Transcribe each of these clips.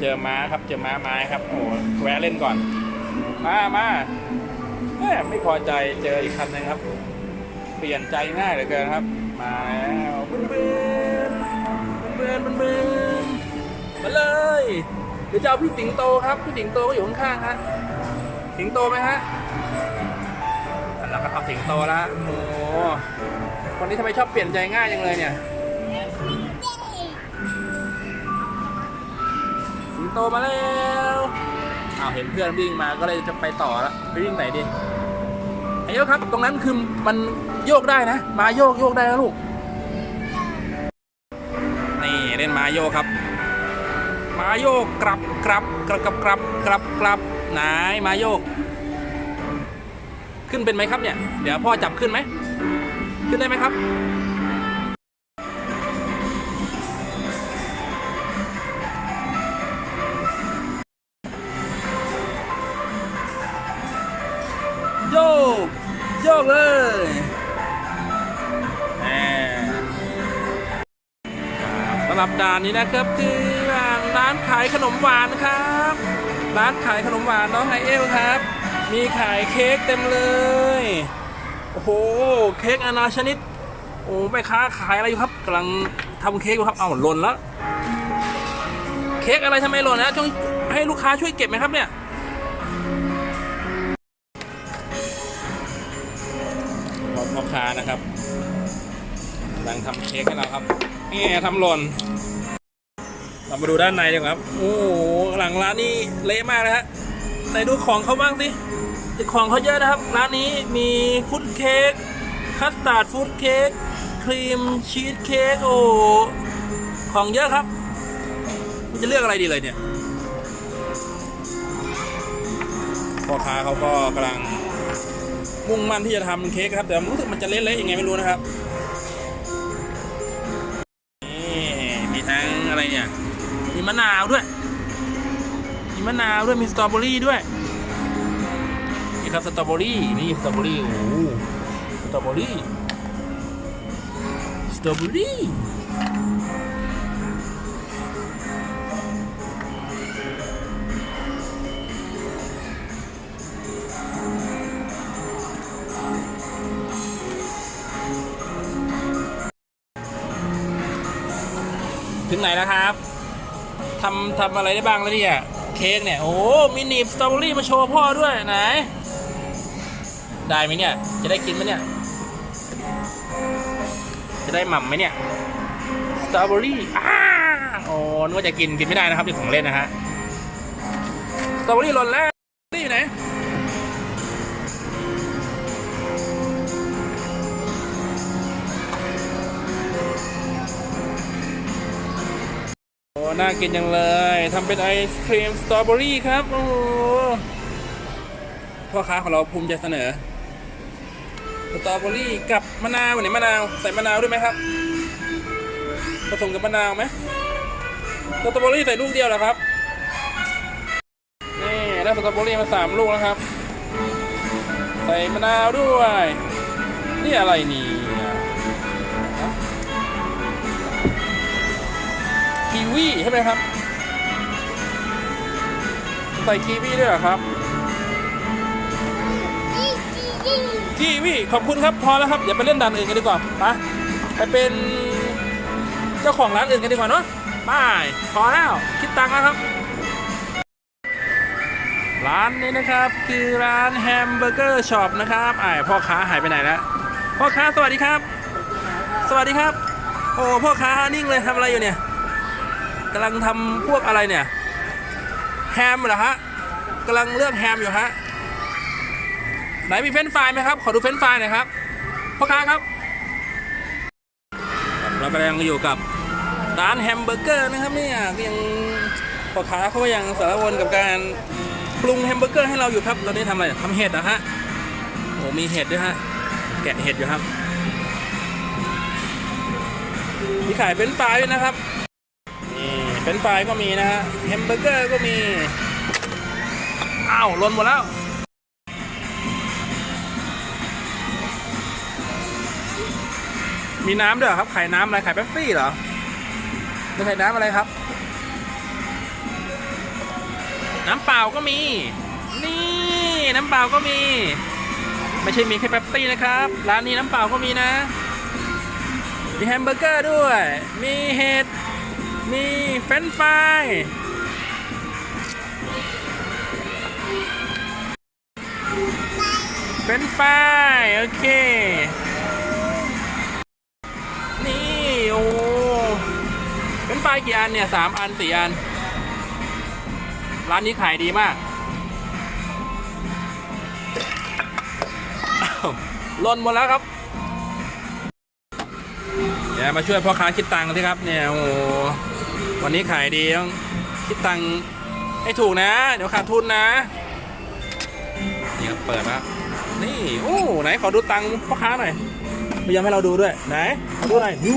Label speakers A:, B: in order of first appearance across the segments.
A: เจอม้าครับ เจอม้าไม้ครับ โอ้โหแวะเล่นก่อน มามาแม่ไม่พอใจเจออีกคันนึงครับ เปลี่ยนใจง่ายเหลือเกินครับ มาแล้วบึ้นบึ้นบึ้นบึ้นบึ้นมาเลยเดี๋ยวจะเอาพี่สิงโตครับ พี่สิงโตก็อยู่ข้างๆฮะสิงโตไหมฮะเราก็เอาสิงโตละโอ้คนนี้ทำไมชอบเปลี่ยนใจง่ายจังเลยเนี่ย โตมาแล้วอ้าวเห็นเพื่อนวิ่งมาก็เลยจะไปต่อแล้วไปวิ่งไหนดีไอ้โยกครับ ตรงนั้นคือมันโยกได้นะ มาโยกโยกได้แล้วลูกนี่เล่นมาโยกครับ มาโยกกลับกลับกลับกลับกลับกลับกลับไหนมาโยก ขึ้นเป็นไหมครับเนี่ย เดี๋ยวพ่อจับขึ้นไหม ขึ้นได้ไหมครับ เลยสำหรับด่านนี้นะครับคือร้านขายขนมหวานครับ ร้านขายขนมหวานน้องไฮเอลครับ มีขายเค้กเต็มเลย โอ้โห เค้กนานาชนิด โอ้แม่ค้าขายอะไรอยู่ครับกำลังทำเค้กอยู่ครับ เอาหล่นแล้ว เค้กอะไรทำไมหล่นนะต้องให้ลูกค้าช่วยเก็บไหมครับเนี่ย ลังทำเค้กให้เราครับ นี่ทำหล่น เรามาดูด้านในดีกว่าครับ โอ้โหหลังร้านนี้เละมากเลยฮะไหนดูของเขาบ้างสิของเขาเยอะนะครับ ร้านนี้มีฟุตเค้กคัสตาร์ดฟุตเค้กครีมชีสเค้กโอ้ของเยอะครับมันจะเลือกอะไรดีเลยเนี่ยพ่อค้าเขาก็กำลังมุ่งมั่นที่จะทำเค้กครับ แต่รู้สึกมันจะเละๆยังไงไม่รู้นะครับะนาวด้วย มีมะนาวด้วย มีสตรอเบอรี่ด้วย นี่ครับสตรอเบอรี่ นี่สตรอเบอรี่ โอ้สตรอเบอรี่ สตรอเบอรี่ถึงไหนแล้วครับ ทำทำอะไรได้บ้างแล้วเนี่ย เค้กเนี่ย โอ้มีหนีบสตรอเบอรี่มาโชว์พ่อด้วยไหน ได้ไหมเนี่ย จะได้กินไหมเนี่ย จะได้หม่ำไหมเนี่ย สตรอเบอรี่อ้าโอ้นึกว่าจะกินกินไม่ได้นะครับเป็นของเล่นนะฮะ สตรอเบอรี่หล่นแล้ว โอ้น่ากินจังเลยทำเป็นไอศครีมสตรอเบอรี่ครับโอ้พ่อค้าของเราภูมิใจเสนอสตรอเบอรี่กับมะนาวไหนมะนาวใส่มะนาวด้วยไหมครับผสมกับมะนาวไหมสตรอเบอรี่ใส่ลูกเดียวเหรอครับนี่ได้สตรอเบอรี่มาสามลูกแล้วครับ ใส่มะนาวด้วย นี่อะไรนี่ วี่ใช่ไหมครับ ใส่กีวีด้วยเหรอครับ กีวีขอบคุณครับพอแล้วครับอย่าไปเล่นด่านอื่นกันดีกว่าไปไปเป็นเจ้าของร้านอื่นกันดีกว่าเนาะไปพอแล้วคิดตังค์แล้วครับ ร้านนี้นะครับคือร้านแฮมเบอร์เกอร์ช็อปนะครับไอ้พ่อค้าหายไปไหนแล้วพ่อค้าสวัสดีครับ สวัสดีครับ โอ้พ่อค้านิ่งเลยทำอะไรอยู่เนี่ย กำลังทำพวกอะไรเนี่ย แฮมเหรอฮะกำลังเลือกแฮมอยู่ฮะ ไหนมีเฟรนช์ฟรายไหมครับ ขอดูเฟรนช์ฟรายหน่อยครับพ่อค้าครับ เรากำลังอยู่กับร้านแฮมเบอร์เกอร์นะครับเนี่ยยังพ่อค้าเขาก็ยังสารวนกับการปรุงแฮมเบอร์เกอร์ให้เราอยู่ครับ ตอนนี้ทำอะไรทำเห็ดนะฮะโอ้มีเห็ดด้วยฮะ แกะเห็ดอยู่ครับ มีขายเฟรนช์ฟรายด้วยนะครับ เป็นไฟรายก็มีนะฮะแฮมเบอร์เกอร์ก็มี อ้าวล่นหมดแล้ว มีน้ำด้วยครับขายน้ำอะไรขายแป๊บซี่เหรอไม่ขายน้ำอะไรครับ น้ำเปล่าก็มี นี่ น้ำเปล่าก็มี ไม่ใช่มีแค่เป๊ปซี่นะครับ ร้านนี้น้ำเปล่าก็มีนะ มีแฮมเบอร์เกอร์ด้วย มีเห็ด มีเฟนฟรายเฟนฟรายโอเค นี่โอ้เฟนฟรายกี่อันเนี่ยสามอันสี่อัน ร้านนี้ขายดีมากอ้าวหล่นหมดแล้วครับ ดี๋ยวมาช่วยพ่อค้าคิดตังค์สิครับเนี่ยโอ้วันนี้ขายดีต้องคิดตังค์ให้ถูกนะ เดี๋ยวขาดทุนนะนี่ครับเปิดแล้วนี่โอ้ไหนขอดูตังค์พ่อค้าหน่อยพยายามให้เราดูด้วยไหนขอดูหน่อยดู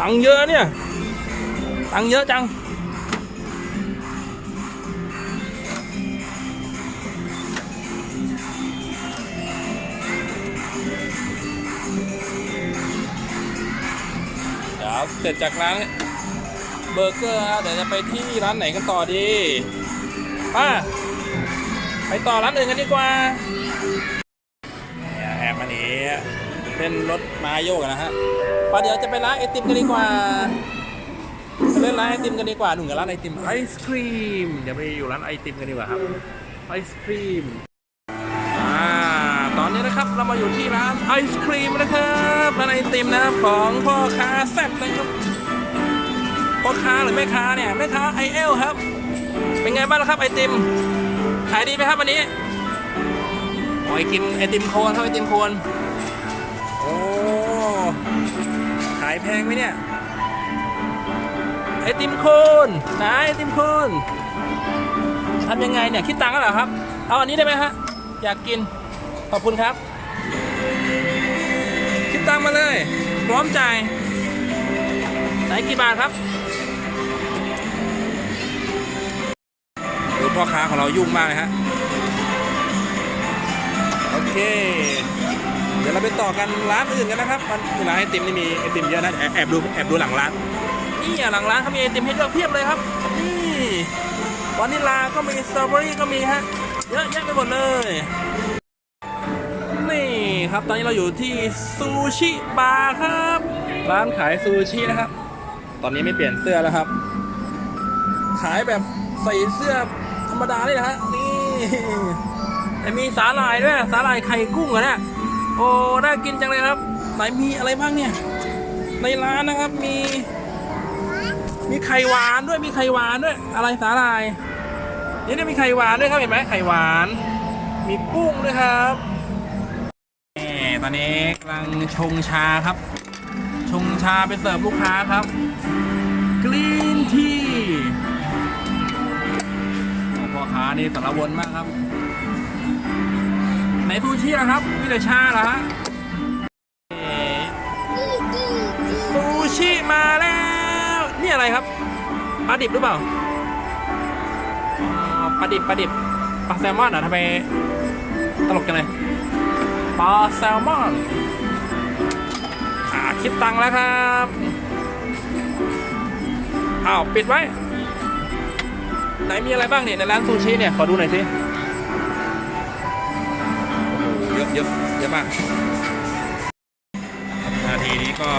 A: ตังค์เยอะเนี่ยตังค์เยอะจัง ยวเสร็จจากร้านเบอร์เกอร์เดี๋ยวจะไปที่ร้านไหนกันต่อดีป้าไปต่อร้านอื่นกันดีกว่าแอบมานี้เป็นรถมาโยกนะฮะป้าเดี๋ยวจะไปร้านไอติมกันดีกว่าเล่นร้านไอติมกันดีกว่าหนุ่มกับร้านไอติมไอศครีมเดี๋ยวไปอยู่ร้านไอติมกันดีกว่าครับไอศครีม นี้นะครับ เรามาอยู่ที่ร้านไอศครีมนะครับร้านไอติมนะครับของพ่อค้าแซ่บนะครับพ่อค้าหรือแม่ค้าเนี่ยแม่ค้าไอเอลครับ เป็นไงบ้างล่ะครับไอติมขายดีไหมครับวันนี้โอ้ยกินไอติมโคนครับไอติมโคนโอ้ขายแพงไหมเนี่ยไอติมโคนไหนไอติมโคนทำยังไงเนี่ยคิดตังค์แล้วเหรอครับเอาอันนี้ได้ไหมฮะอยากกิน ขอบคุณครับ คิดตังมาเลย พร้อมจ่ายไหนกี่บาทครับดูพ่อค้าของเรายุ่งมากเลยฮะ โอเค เดี๋ยวเราไปต่อกันร้านอื่นกันนะครับ มันร้านไอติมนี่มีไอติมเยอะนะ แอบแอบดูแอบดูหลังร้าน นี่หลังร้านเขามีไอติมให้เลือกเพียบเลยครับ นี่วานิลาก็มีสตรอเบอรี่ก็มีฮะ เยอะแยะไปหมดเลย ครับ ตอนนี้เราอยู่ที่ซูชิบาร์ครับ ร้านขายซูชินะครับ ตอนนี้ไม่เปลี่ยนเสื้อแล้วครับ ขายแบบใส่เสื้อธรรมดาเลยนะฮะนี่แต่มีสาหร่ายด้วยสาหร่ายไข่กุ้งเหรอเนี่ยโอ้น่ากินจังเลยครับไหนมีอะไรบ้างเนี่ย ในร้านนะครับมี มีไข่หวานด้วยมีไข่หวานด้วย อะไรสาหร่ายนี่ได้มีไข่หวานด้วยครับเห็นไหมไข่หวาน มีกุ้งด้วยครับ ตอนนี้กำลังชงชาครับ ชงชาไปเสิร์ฟลูกค้าครับกรีนทีพ่อค้านี่สารวนมากครับไหนซูชิล่ะครับ มีแต่ชาเหรอฮะซูชิมาแล้ว นี่อะไรครับปลาดิบหรือเปล่าปลาดิบปลาดิบปลาแซลมอนเหรอะทำไมตลกจังเลย ปลาแซลมอนอ่าคิดตังค์แล้วครับอ้าวปิดไว้ ไหนมีอะไรบ้างเนี่ยในร้านซูชิเนี่ย ขอดูหน่อยสิโอเยอะเยอะเยอะมาก นาทีนี้ก็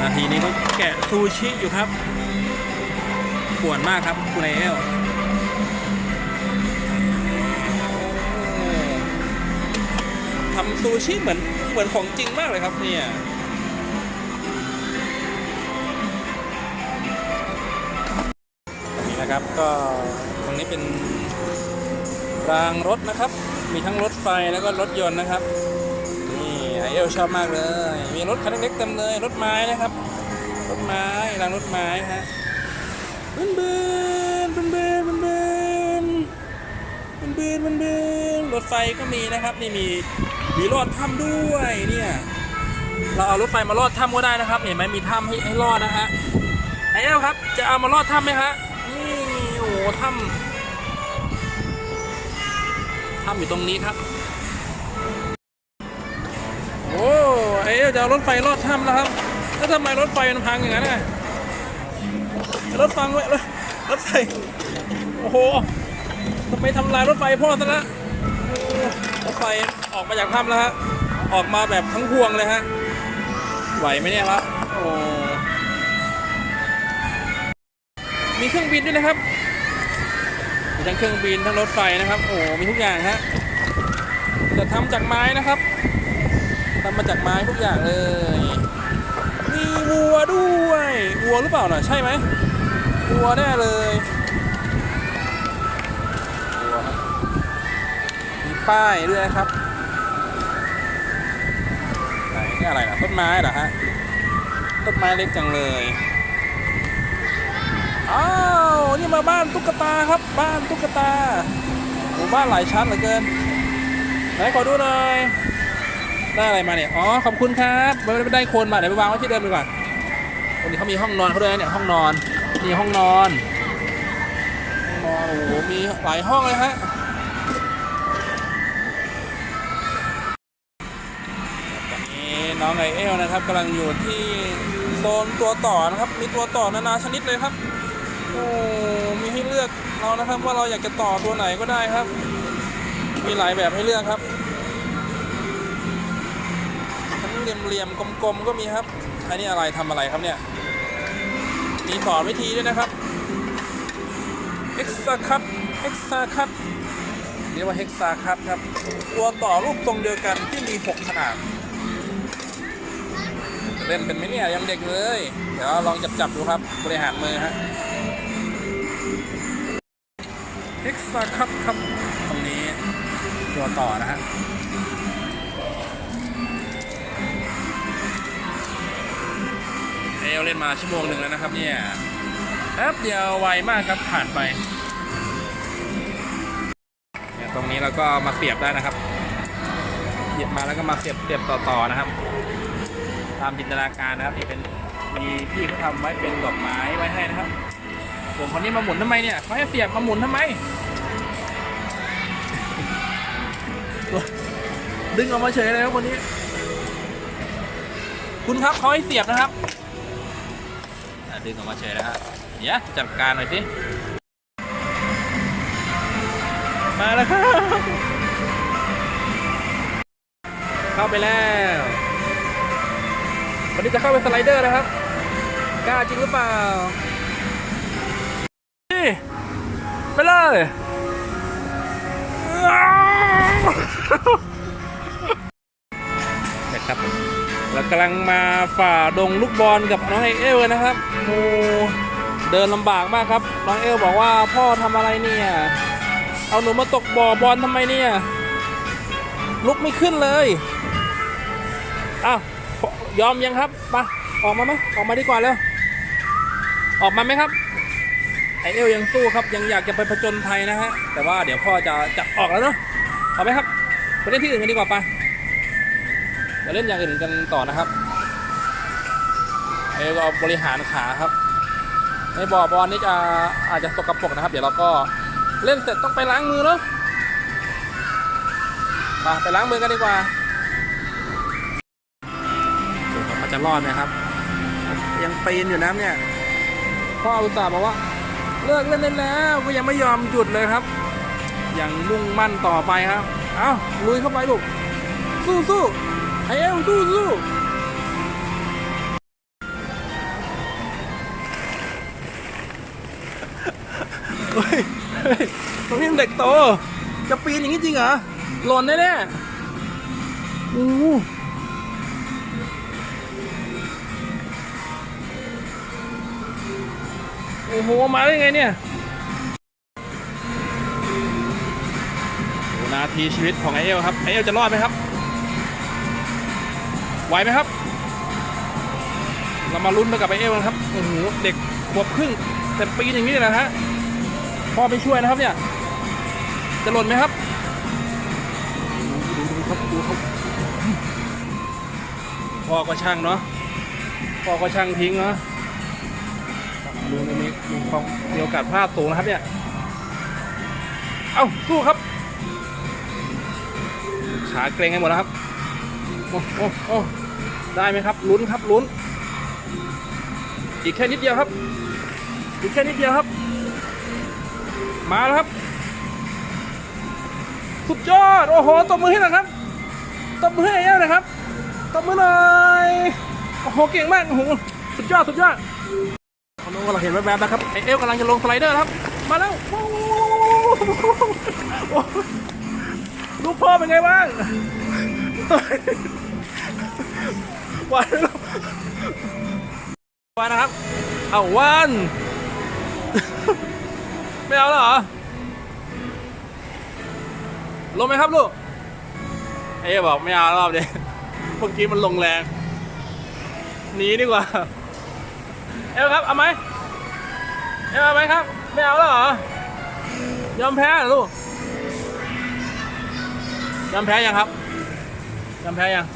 A: นาทีนี้ก็แกะซูชิอยู่ครับปวดมากครับ คุณไอเอล ทำซูชิเหมือนเหมือนของจริงมากเลยครับเนี่ยตรงนี้นะครับก็ตรงนี้เป็นรางรถนะครับ มีทั้งรถไฟแล้วก็รถยนต์นะครับ นี่ไอเอลชอบมากเลย มีรถคันเล็กๆเต็มเลย รถไม้นะครับ รถไม้รางรถไม้ฮะบึนบึนบึนบึนบึนบึนมันเบืนมันเบืนรถไฟก็มีนะครับ นี่มี มีลอดถ้ำด้วยเนี่ย เราเอารถไฟมาลอดถ้ำก็ได้นะครับ เห็นไหมมีถ้ำให้ให้ลอดนะฮะไอ้เอลครับ จะเอามาลอดถ้ำไหมฮะนี่โอ้โหถ้ำถ้ำอยู่ตรงนี้ครับโอ้ไอ้เอลจะเอารถไฟลอดถ้ำแล้วครับแล้วทำไมรถไฟมันพังอย่างนั้นน่ะรถฟังไว้รถรถไฟโอ้โหทำไมทำลายรถไฟพ่อซะละรถไฟ ออกมาจากถ้ำแล้วฮะ ออกมาแบบทั้งพวงเลยฮะ ไหวไหมเนี่ยครับ โอ้ มีเครื่องบินด้วยนะครับ มีทั้งเครื่องบินทั้งรถไฟนะครับ โอ้ มีทุกอย่างฮะ จะทำจากไม้นะครับทำมาจากไม้ทุกอย่างเลย มีวัวด้วยวัวหรือเปล่าน่ะ ใช่ไหมวัวแน่เลยวัวมีป้ายด้วยนะครับ นี่อะไรนะต้นไม้เหรอฮะต้นไม้เล็กจังเลยอ้าวนี่มาบ้านตุ๊กตาครับ บ้านตุ๊กตาหมู่บ้านหลายชั้นเหลือเกินไหนขอดูหน่อยได้อะไรมาเนี่ยอ๋อขอบคุณครับไม่ได้โคนมาเดี๋ยวไปวางไว้ที่เดิมดีกว่าวันนี้เขามีห้องนอนเขาด้วยเนี่ยห้องนอนนี่ห้องนอนห้องนอนโอ้โหมีหลายห้องเลยฮะ องไอเอลนะครับกำลังอยู่ที่โซนตัวต่อนะครับ มีตัวต่อนานาชนิดเลยครับโอ้มีให้เลือกเรานะครับว่าเราอยากจะต่อตัวไหนก็ได้ครับ มีหลายแบบให้เลือกครับทั้งเหลี่ยมๆกลมๆก็มีครับอันนี้อะไรทำอะไรครับเนี่ยมีสอนวิธีด้วยนะครับ Hexa cut Hexa cut เรียกว่า Hexa cut ครับ ตัวต่อรูปทรงเดียวกันที่มี 6 ขนาด เล่นเป็นไหมเนี่ยยังเด็กเลย เดี๋ยวลองจับจับดูครับ บริหารมือฮะ Hexa cut ครับตรงนี้ตัวต่อนะฮะเอลเล่นมาชั่วโมงหนึ่งแล้วนะครับเนี่ยแป๊บเดียวไวมากครับผ่านไปเนี่ยตรงนี้เราก็มาเสียบได้นะครับ หยิบมาแล้วก็มาเสียบเสียบต่อๆนะครับ ตามจินตนาการนะครับนี่เป็นมีพี่เขาทำไว้เป็นดอกไม้ไว้ให้นะครับผมคนนี้มาหมุนทำไมเนี่ยเขาให้เสียบมาหมุนทำไมดึงออกมาเฉยเลยครับคนนี้ คุณครับเขาให้เสียบนะครับอะดึงออกมาเฉยนะฮะเดี๋ยวจัดการหน่อยสิมาแล้วครับเข้าไปแล้ว วันนี้จะเข้าไปสไลเดอร์นะครับ กล้าจริงหรือเปล่านี่ไปเลยนะครับเรากำลังมาฝ่าดงลูกบอลกับน้องไอเอลนะครับโอ้เดินลำบากมากครับ น้องเอลบอกว่าพ่อทำอะไรเนี่ย เอาหนูมาตกบ่อบอลทำไมเนี่ย ลุกไม่ขึ้นเลยอ้าว ยอมยังครับมาออกมาไหมออกมาดีกว่าแล้ว ออกมาไหมครับ ไอเอลยังสู้ครับ ยังอยากจะไปผจญภัยนะฮะ แต่ว่าเดี๋ยวพ่อจะจะออกแล้วเนาะเอาไหมครับ ไปเล่นที่อื่นกันดีกว่าปะเดี๋ยวเล่นอย่างอื่นกันต่อนะครับ ไอเอลก็บริหารขาครับ ในบ่อบอลนี่จะอาจจะสกปรกนะครับ เดี๋ยวเราก็เล่นเสร็จต้องไปล้างมือเนาะมาไปล้างมือกันดีกว่า จะรอดไหมครับ ยังปีนอยู่น้ำเนี่ยพ่ออุตส่าห์บอกว่า เลิกเล่นได้แล้วก็ยังไม่ยอมหยุดเลยครับ ยังมุ่งมั่นต่อไปครับ เอ้าลุยเข้าไปลูกสู้สู้ไอเอลสู้สู้เฮ้ยเฮ้ยตรงนี้เด็กโต จะปีนอย่างนี้จริงเหรอ หล่นแน่ๆโอ้ อ้โหมาได้ไงเนี่ยดูนาทีชีวิตของไอเอลครับไอเอลจะรอดไหมครับ ไหวไหมครับ เรามาลุ้นไปกับไอเอลนะครับโอ้โหเด็กขวบครึ่งแต่ปีนอย่างนี้เลยนะฮะพ่อไปช่วยนะครับเนี่ย จะหล่นไหมครับดูดูครับดูครับพ่อก็ช่างเนาะพ่อก็ช่างทิ้งเนาะ ดูมันมีมีความมีโอกาสพลาดสูงนะครับเนี่ย เอ้าสู้ครับ ขาเกรงกันหมดแล้วครับ โอ้โอ้โอ้ได้ไหมครับ ลุ้นครับลุ้น อีกแค่นิดเดียวครับ อีกแค่นิดเดียวครับ มาแล้วครับ สุดยอด โอ้โห ตบมือให้หน่อยครับ ตบมือให้เยอลหนะครับ ตบมือหน่อย โอ้โห เก่งมาก โอ้โห สุดยอด สุดยอด โอ้โหเราเห็นแวบๆนะครับไอเอลกำลังจะลงสไลเดอร์ครับ มาแล้วลูกพ่อเป็นไงบ้างวานวานนะครับ เอาวานไม่เอาแล้วเหรอ ลงไหมครับลูก เอ๊บอกไม่เอารอบเดียวเมื่อกี้มันลงแรงหนีดีกว่า เอลครับ เอาไหมเอลเอาไหมครับ ไม่เอาแล้วเหรอ ยอมแพ้เหรอลูก ยอมแพ้ยังครับ ยอมแพ้ยัง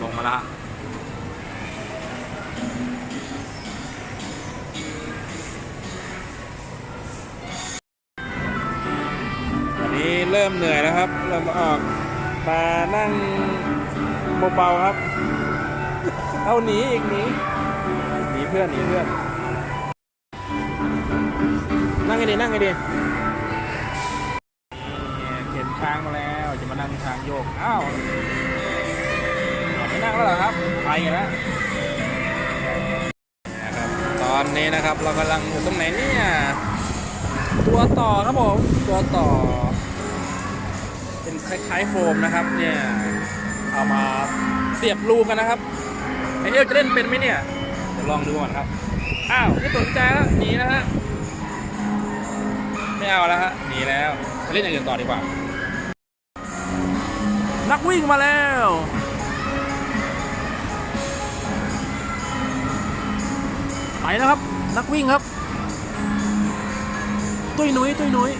A: ลงมาละวันนี้เริ่มเหนื่อยแล้วครับ เริ่มออก มานั่งเบาๆครับ เอาหนีอีกหนีหนีเพื่อนหนีเพื่อน นั่งไงดีนั่งไงดีเนี่ยเข็นช้างมาแล้วจะมานั่งช้างโยกอ้าวไม่นั่งแล้วเหรอครับไปกันแล้วนะครับตอนนี้นะครับเรากำลังอยู่ตรงไหนเนี่ยตัวต่อครับผมตัวต่อ เป็นคล้ายๆโฟมนะครับเนี่ยเอามาเสียบรูกันนะครับ ไอเอลจะเล่นเป็นไหมเนี่ยเดี๋ยวลองดูก่อนครับ อ้าวไม่สนใจแล้วหนีแล้วฮะ ไม่เอาแล้วฮะหนีแล้วไปเล่นอย่างอื่นต่อดีกว่า นักวิ่งมาแล้วไปแล้วครับ นักวิ่งครับ ตุ้ยนุ้ยตุ้ยนุ้ย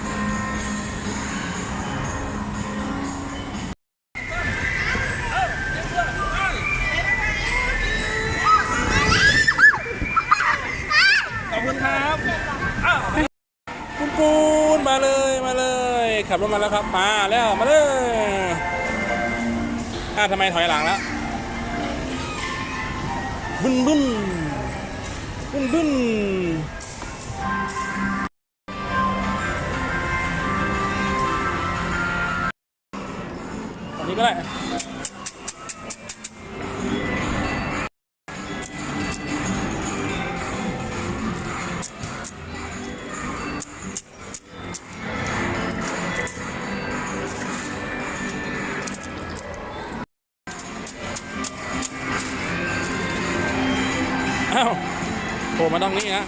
A: ขับรถมาแล้วครับ มาแล้วมาเลยอ้าทำไมถอยหลังแล้วบึ้นบึ้นบึ้นบึ้นตอนนี้ก็ได้ นี้นะ